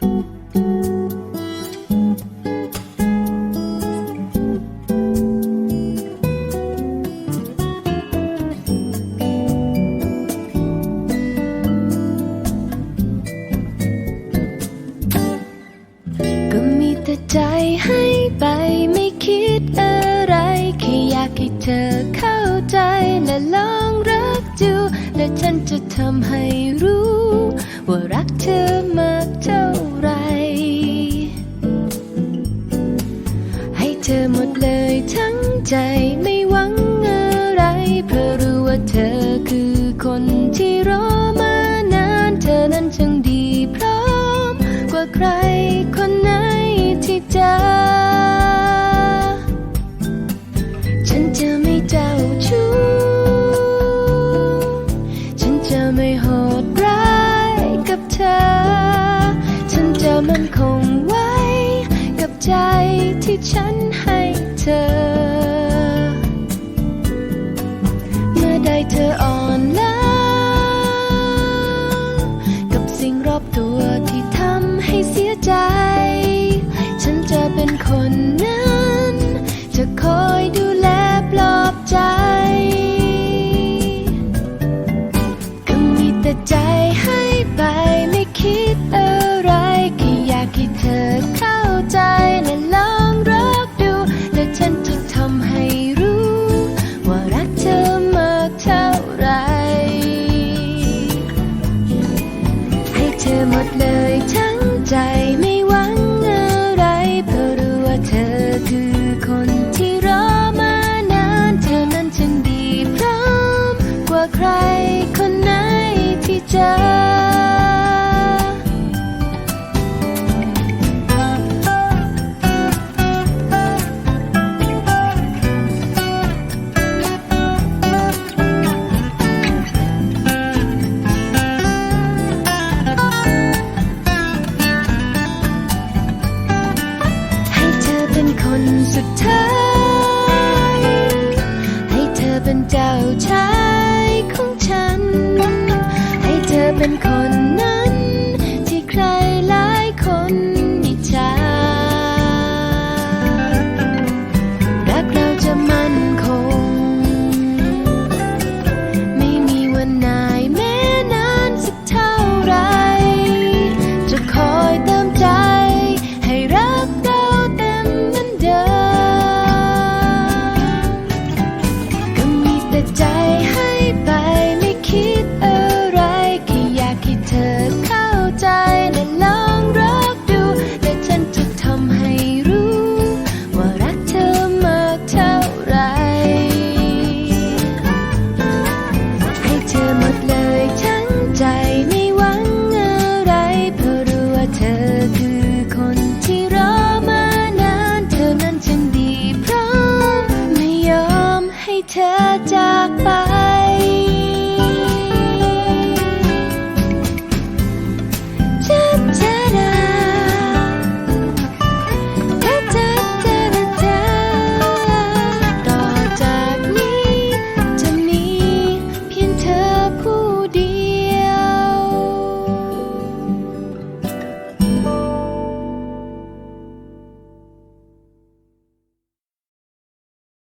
ก็มีแต่ใจให้ไปไม่คิดอะไร แค่อยากให้เธอเข้าใจและลองรักดูและฉันจะทำให้รู้ ว่ารักเธอ เธอหมดเลยทั้งใจไม่หวังอะไร เพราะรู้ว่าเธอคือคนที่รอมานาน เธอนั้นช่างดีพร้อม กว่าใครคนไหนที่จะฉันจะไม่เจ้าชู้ฉันจะไม่โหดร้ายกับเธอ ฉันจะมั่นคงไว้กับ ใจที่ฉันให้เธอ เมื่อใดเธออ่อนล้ากับสิ่งรอบตัวที่ทำให้เสียใจ ฉันจะเป็นคนนั้น ว่าใครคนไหนที่เจอให้เธอเป็นคนสุดท้ายให้เธอเป็นเจ้าชาย 她，就走。